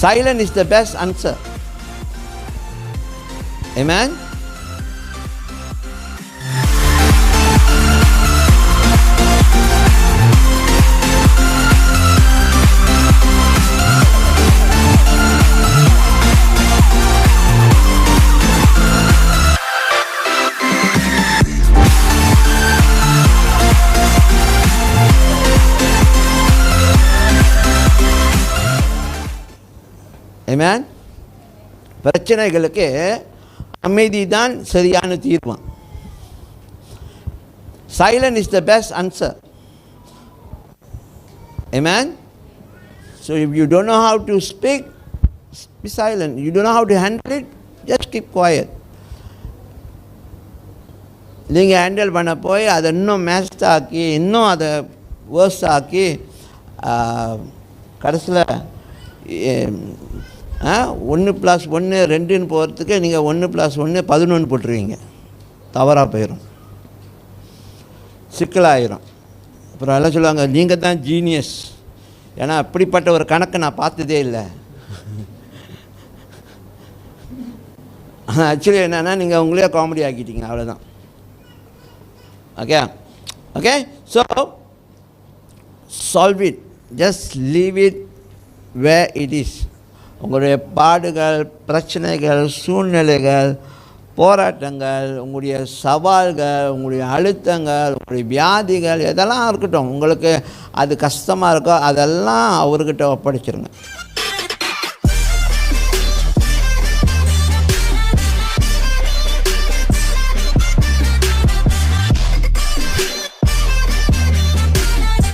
Silent is the best answer. Amen? ஏமேன் பிரச்சனைகளுக்கு அமைதி தான் சரியான தீர்வம் silent is the best answer ஏமேன் so if you don't know how to speak be silent. You don't know how to handle it, just keep நீங்கள் handle பண்ண போய் அதை இன்னும் மேஸ்ட் ஆக்கி இன்னும் அதை வேர்ஸ் ஆக்கி கடைசியில் ஒன்று ப்ளஸ் ஒன்று ரெண்டுன்னு போகிறதுக்கு நீங்கள் ஒன்று ப்ளஸ் ஒன்று பதினொன்று போட்டுருவீங்க. தவறாக போயிடும் சிக்கலாயிரும். அப்புறம் எல்லாம் சொல்லுவாங்க நீங்கள் தான் ஜீனியஸ் ஏன்னா அப்படிப்பட்ட ஒரு கணக்கு நான் பார்த்ததே இல்லை. ஆக்சுவலி என்னென்னா நீங்கள் உங்களே காமெடி ஆக்கிட்டீங்க அவ்வளோதான் okay okay so solve it just leave it way it is உங்களுடைய பாடுகள் பிரச்சனைகள் சூழ்நிலைகள் போராட்டங்கள் உங்களுடைய சவால்கள் உங்களுடைய அழுத்தங்கள் உங்களுடைய வியாதிகள் எதெல்லாம் இருக்கட்டும் உங்களுக்கு அது கஷ்டமாக இருக்கோ அதெல்லாம் அவர்கிட்ட ஒப்படைச்சிருங்க.